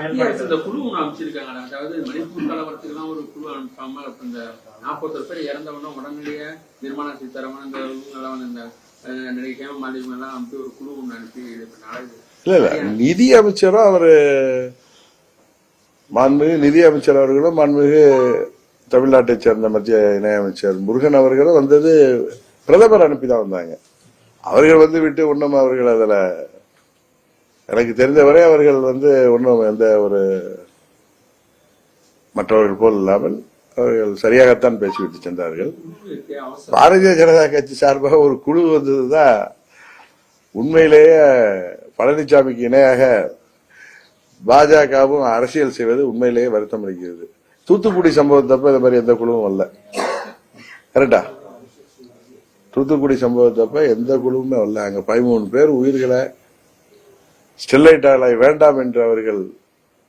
அரசு இந்த குழு ஒண்ணு அமைச்சிருக்காங்க அதாவது மணிப்பூர் கலவரத்துக்குலாம் ஒரு குழு அனுப்பாம இந்த நாற்பத்தொரு பேர் இறந்தவொடனே உடனடியே நிர்மலா சீதாராமன் இந்த இவங்கெல்லாம் வந்து இந்த நடிகை மாலினி எல்லாம் அனுப்பி ஒரு குழு ஒண்ணு அனுப்பி இல்ல இல்ல. நிதி அமைச்சரும் அவரு மாண்புமிகு நிதி அமைச்சர் அவர்களும் மாண்புமிகு தமிழ்நாட்டைச் சேர்ந்த மத்திய இணையமைச்சர் முருகன் அவர்களும் வந்தது பிரதமர் அனுப்பி தான் வந்தாங்க. அவர்கள் வந்து விட்டு ஒன்றும் அவர்கள் அதுல எனக்கு தெரிந்தவரை அவர்கள் வந்து ஒன்றும் எந்த ஒரு மற்றவர்கள் போல் இல்லாமல் அவர்கள் சரியாகத்தான் பேசிவிட்டு சென்றார்கள். பாரதிய ஜனதா கட்சி சார்பாக ஒரு குழு வந்ததுதான் உண்மையிலேயே பழனிசாமிக்கு இணையாக பாஜகவும் அரசியல் செய்வது உண்மையிலேயே வருத்தம் அளிக்கிறது. தூத்துக்குடி சம்பவத்தப்ப இந்த மாதிரி எந்த குழுவும் வரல கரெக்டா தூத்துக்குடி சம்பவத்தப்ப எந்த குழுவுமே வரல அங்க பதிமூணு பேர் உயிர்களை ஸ்டெர்லைட் ஆலை வேண்டாம் என்று அவர்கள்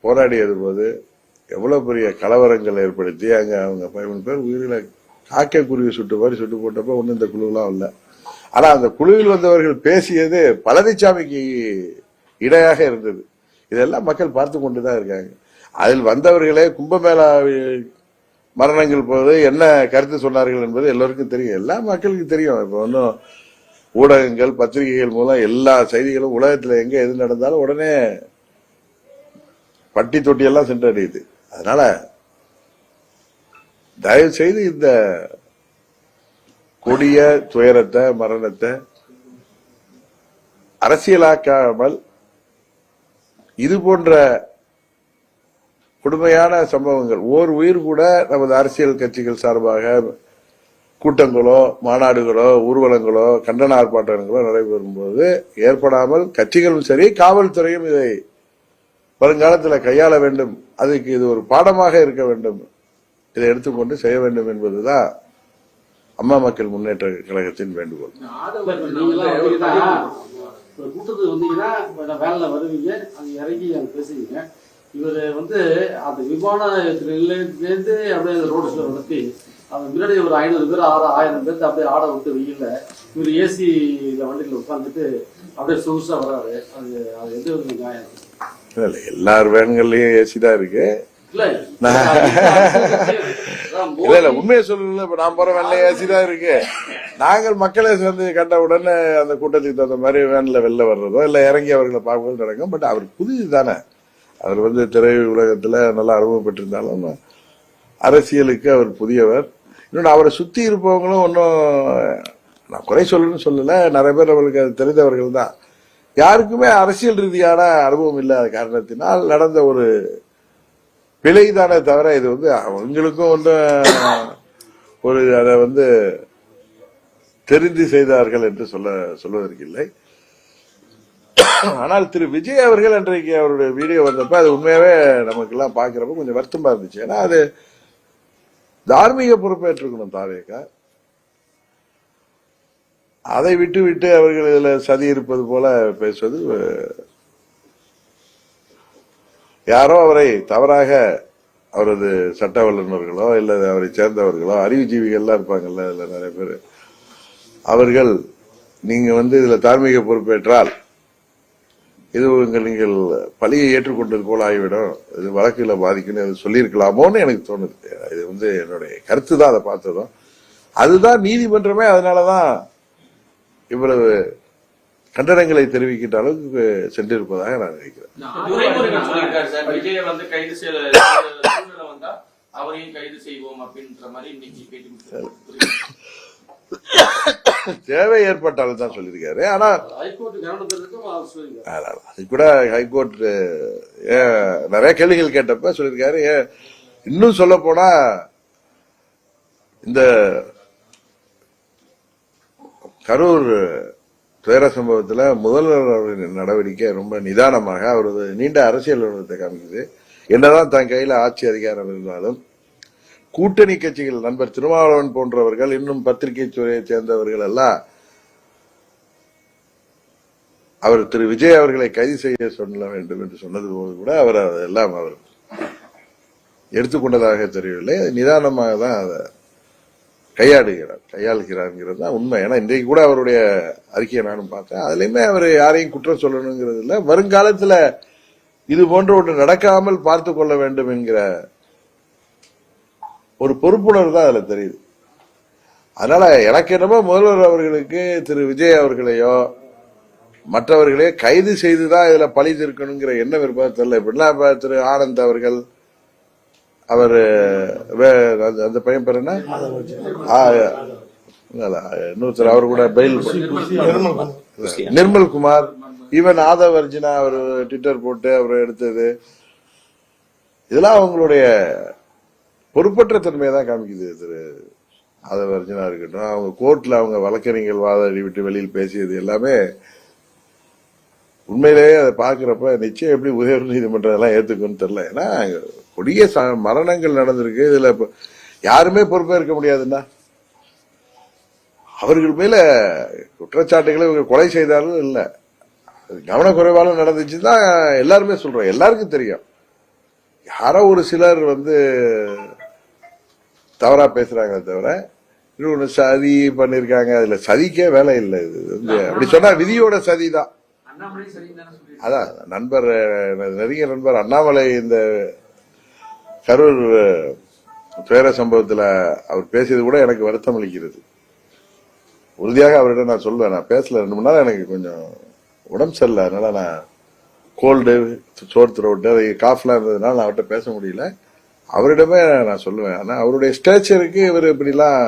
போராடியது போது எவ்வளவு பெரிய கலவரங்கள் ஏற்படுத்தி அங்க அவங்க பதிமூணு பேர் உயிர்களை காக்கை குருவி சுட்டு மாதிரி சுட்டு போட்டப்ப ஒன்றும் இந்த குழுவெல்லாம் இல்லை. ஆனா அந்த குழுவில் வந்தவர்கள் பேசியது பழனிசாமிக்கு இடையாக இருந்தது. இதெல்லாம் மக்கள் பார்த்து கொண்டுதான் இருக்காங்க. அதில் வந்தவர்களே கும்பமேளா மரணங்கள் போது என்ன கருத்து சொன்னார்கள் என்பது எல்லோருக்கும் தெரியும். எல்லா மக்களுக்கும் தெரியும். இப்போ ஒன்றும் ஊடகங்கள் பத்திரிகைகள் மூலம் எல்லா செய்திகளும் உலகத்துல எங்க எது நடந்தாலும் உடனே பட்டி தொட்டி எல்லாம் சென்றடையுது. அதனால தயவு செய்து இந்த கொடிய துயரத்தை மரணத்தை அரசியலாக்காமல் இது போன்ற கொடுமையான சம்பவங்கள் ஓர் உயிர் கூட நமது அரசியல் கட்சிகள் சார்பாக கூட்டங்களோ மாநாடுகளோ ஊர்வலங்களோ கண்டன ஆர்ப்பாட்டங்களோ நடைபெறும் போது ஏற்படாமல் கட்சிகளும் சரி காவல்துறையும் இதை வருங்காலத்தில் கையாள வேண்டும். அதுக்கு இது ஒரு பாடமாக இருக்க வேண்டும். இதை எடுத்துக்கொண்டு செய்ய வேண்டும் என்பதுதான் அம்மா மக்கள் முன்னேற்ற கழகத்தின் வேண்டுகோள். இந்த வந்து கூட்டத்துக்கு வந்தீங்கன்னா இப்ப வருவீங்க அங்க இறங்கி அங்க பேசுவீங்க. இவரு வந்து அந்த விமான நிலையத்திலேருந்து அப்படியே அந்த ரோடு ஷோ நடத்தி முன்னாடி ஒரு ஐநூறு பேர் ஆறு ஆயிரம் பேர்த்து அப்படியே ஆட விட்டு வெயில்ல இவர் ஏசியில வண்டியில உட்காந்துட்டு அப்படியே சொகுசா வர்றாரு அது அது எது ஒரு நியாயம்? இல்ல, இல்ல, எல்லார் வேன்கள்லயும் ஏசி தான் இருக்கு. இல்ல இல்ல. உண்மையை சொல்லல இப்ப நான் போற வேன்ல ஏசி தான் இருக்கு. நாங்கள் மக்களை சேர்ந்து கண்ட உடனே அந்த கூட்டத்துக்கு தகுந்த மாதிரி வேன்ல வெளில வர்றதோ இல்ல இறங்கி அவர்களை பார்க்கறது நடக்கும். பட் அவர் புதிது தானே. அவர் வந்து திரை உலகத்துல நல்லா அனுபவம் பெற்றிருந்தாலும் அரசியலுக்கு அவர் புதியவர். இன்னொன்று அவரை சுற்றி இருப்பவங்களும் ஒன்றும் நான் குறை சொல்லணும்னு சொல்லலை. நிறைய பேர் அவருக்கு அது தெரிந்தவர்கள் தான். யாருக்குமே அரசியல் ரீதியான அனுபவம் இல்லாத காரணத்தினால் நடந்த ஒரு பிழைதானே தவிர இது வந்து அவங்களுக்கும் ஒன்றும் ஒரு அதை வந்து தெரிந்து செய்தார்கள் என்று சொல்ல சொல்வதற்கு இல்லை. ஆனால் திரு விஜய் அவர்கள் அன்றைக்கு அவருடைய வீடியோ வந்தப்ப அது உண்மையாவே நமக்கு எல்லாம் பாக்குறப்ப கொஞ்சம் வருத்தமா இருந்துச்சு. ஏன்னா அது தார்மீக பொறுப்பேற்றுக்கணும் தாவேக்கா. அதை விட்டு விட்டு அவர்கள் இதுல சதி இருப்பது போல பேசுவது யாரோ அவரை தவறாக அவரது சட்ட வல்லுநர்களோ இல்ல அவரை சேர்ந்தவர்களோ அறிவுஜீவிகள்லாம் இருப்பாங்கல்ல இதுல நிறைய பேர். அவர்கள் நீங்க வந்து இதுல தார்மீக பொறுப்பேற்றால் இது உங்கள் நீங்கள் பழியை ஏற்றுக்கொண்டது போல ஆகிவிடும் இது வழக்குல பாதிக்கணும் சொல்லியிருக்கலாமோன்னு எனக்கு தோணுது. வந்து என்னுடைய கருத்து தான் அதை பார்த்ததும். அதுதான் நீதிமன்றமே அதனாலதான் இவ்வளவு கண்டனங்களை தெரிவிக்கின்ற அளவுக்கு சென்றிருப்பதாக நான் நினைக்கிறேன். தேவை ஏற்பட்டாலும் தான் சொல்லியிருக்காரு. ஆனா அது கூட ஹைகோர்ட் ஏன் நிறைய கேள்விகள் கேட்டப்ப சொல்லியிருக்காரு. ஏன் இன்னும் சொல்ல போனா இந்த கரூர் துயர சம்பவத்துல முதல்வர் அவர்களின் நடவடிக்கை ரொம்ப நிதானமாக அவரது நீண்ட அரசியல் அனுபவத்தை காமிக்குது. என்னதான் தன் கையில் ஆட்சி அதிகாரம் இருந்தாலும் கூட்டணி கட்சிகள் நண்பர் திருமாவளவன் போன்றவர்கள் இன்னும் பத்திரிகை துறையை சேர்ந்தவர்கள் எல்லாம் அவர் திரு விஜய் அவர்களை கைது செய்ய சொல்ல வேண்டும் என்று சொன்னது போது கூட அவர் அதெல்லாம் அவர் எடுத்துக்கொண்டதாக தெரியவில்லை. நிதானமாக தான் அதை கையாடுகிறார் கையாளுகிறாருங்கிறது தான் உண்மை. ஏன்னா இன்றைக்கு கூட அவருடைய அறிக்கையை நானும் பார்த்தேன். அதுலேயுமே அவர் யாரையும் குற்றம் சொல்லணுங்கிறது இல்லை. வருங்காலத்தில் இது போன்ற ஒன்று நடக்காமல் பார்த்து கொள்ள வேண்டும் என்கிற ஒரு பொறுப்புணர்வு தான் அதில் தெரியுது. அதனால எனக்கு என்னமோ முதல்வர் அவர்களுக்கு திரு. விஜய் அவர்களையோ மற்றவர்களையோ கைது செய்துதான் இதுல பழி தீர்க்கணுங்கிற எண்ணம் இருப்பதா தெரியல. இப்படிலாம் திரு. ஆனந்த் அவர்கள் அவர் அந்த பையன் பேர் என்ன? இன்னொருத்தர் அவர் கூட பெயில் நிர்மல் குமார். ஈவன் ஆதவ் அர்ஜுனா அவர் ட்விட்டர் போட்டு அவர் எடுத்தது. இதெல்லாம் அவங்களுடைய பொறுப்பற்ற தன்மையை தான் காமிக்குது திரு ஆதவ அர்ஜுனா இருக்கட்டும். அவங்க கோர்ட்ல அவங்க வழக்கறிஞர்கள் வாதாடி விட்டு வெளியில் பேசியது எல்லாமே உண்மையிலேயே அதை பார்க்குறப்ப நிச்சயம் எப்படி உயர் நீதிமன்றம் எல்லாம் ஏற்றுக்கணும்னு தெரில ஏன்னா கொடிய மரணங்கள் நடந்திருக்கு. இதுல யாருமே பொறுப்பேற்க முடியாதுன்னா? அவர்கள் மேல குற்றச்சாட்டுகளை இவங்க கொலை செய்தாலும் இல்ல. அது கவனக்குறைவால நடந்துச்சு தான் எல்லாருமே சொல்றோம். எல்லாருக்கும் தெரியும். யாரோ ஒரு சிலர் வந்து தவறா பேசுறாங்களே தவிர இன்னொன்னு சதி பண்ணிருக்காங்க. அதுல சதிக்கே வேலை இல்லை இது. வந்து அப்படி சொன்னா விதியோட சதி தான். அதான் நண்பர் நெருங்கிய நண்பர் அண்ணாமலை இந்த கரூர் துயர சம்பவத்தில் அவர் பேசியது கூட எனக்கு வருத்தம் அளிக்கிறது. உறுதியாக அவரிடம் நான் சொல்லுவேன் நான் பேசல. ரெண்டு மணி நேரம் எனக்கு கொஞ்சம் உடம்பு சரியில்லை. அதனால நான் கோல்டு சோர் த்ரோட்டு அது காஃப்லாம் இருந்ததுனால நான் அவர்கிட்ட பேச முடியல. அவரிடமே நான் சொல்லுவேன். ஆனால் அவருடைய ஸ்டேச்சருக்கு இவர் இப்படிலாம்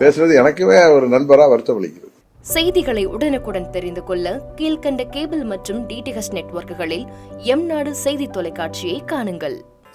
பேசுறது எனக்குமே ஒரு நண்பராக வருத்தம் அளிக்கிறது. செய்திகளை உடனுக்குடன் தெரிந்து கொள்ள கீழ்க்கண்ட கேபிள் மற்றும் டிடிஹெச் நெட்வொர்க்குகளில் எம் நாடு செய்தி தொலைக்காட்சியை காணுங்கள்.